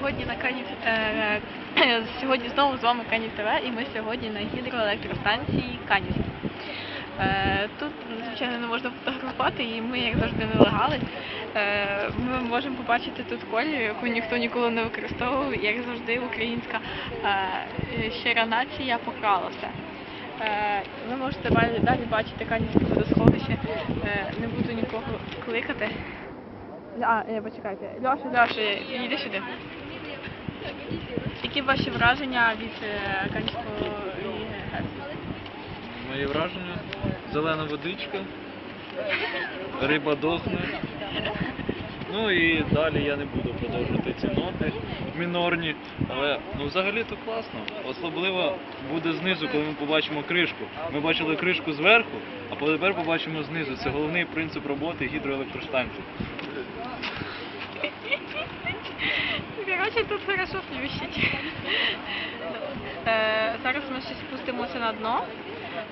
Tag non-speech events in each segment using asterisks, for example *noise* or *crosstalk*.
сьогодні на Кані е, сьогодні знову з вами Кані ТВ і ми сьогодні на гідроелектростанції Канівській. Е, Тут, звичайно, не можна фотографувати, і ми, як завжди, нелегали. Е, Ми можемо побачити тут колію, яку ніхто ніколи не використовував. Як завжди, українська е, щира нація покрала все. Е, Ви можете далі, далі бачити Канівське водосховище. Е, Не буду нікого кликати. А, е, почекайте. Льоша, Льоша, йди сюди. Які ваші враження від е, Канівського ГЕС? Мої враження. Зелена водичка, риба дохне. Ну і далі я не буду продовжувати ці ноти мінорні. Але ну взагалі то класно. Особливо буде знизу, коли ми побачимо кришку. Ми бачили кришку зверху, а тепер побачимо знизу. Це головний принцип роботи гідроелектростанції. *laughs* Коротше, тут хорошо плющить. Е, Зараз ми ще спустимося на дно.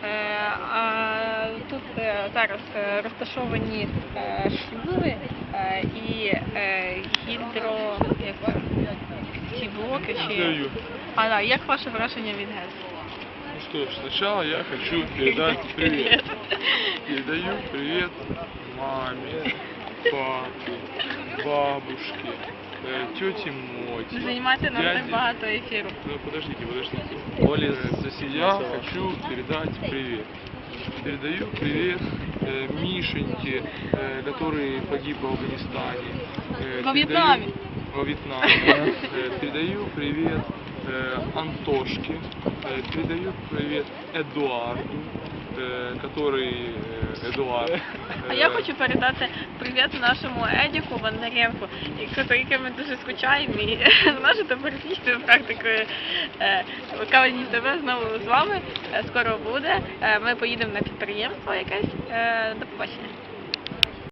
Е, Тут е, зараз розташовані шлюзи і гідро... Ці блоки чи... А, да, як ваше враження від ГЕС? Ну что ж, сначала я хочу передать *laughs* привет. Передаю привет маме, папе, бабушке, э, тете Моте. Не займайте нам так дяде- багато ефіру. Ну, подождите, подождите. Олі Э, з сусіднього Я села. хочу передать привет. Передаю привет э, Мишеньке, э, который погиб в Афганистане. Э, Во передаю- Вьетнаме. Во Вьетнаме. *laughs* Э, Передаю привет э, Антошке. Э, Передаю привет Эдуарду, э, который э, Эдуард. А я Э, хочу передати привіт нашому Едіку Бондаренку, за яким ми дуже скучаємо. І *laughs* з нашою теоретичною практикою е, Кавані ТВ знову з вами. Е, Скоро буде. Е, Ми поїдемо на підприємство якесь. Е, До побачення.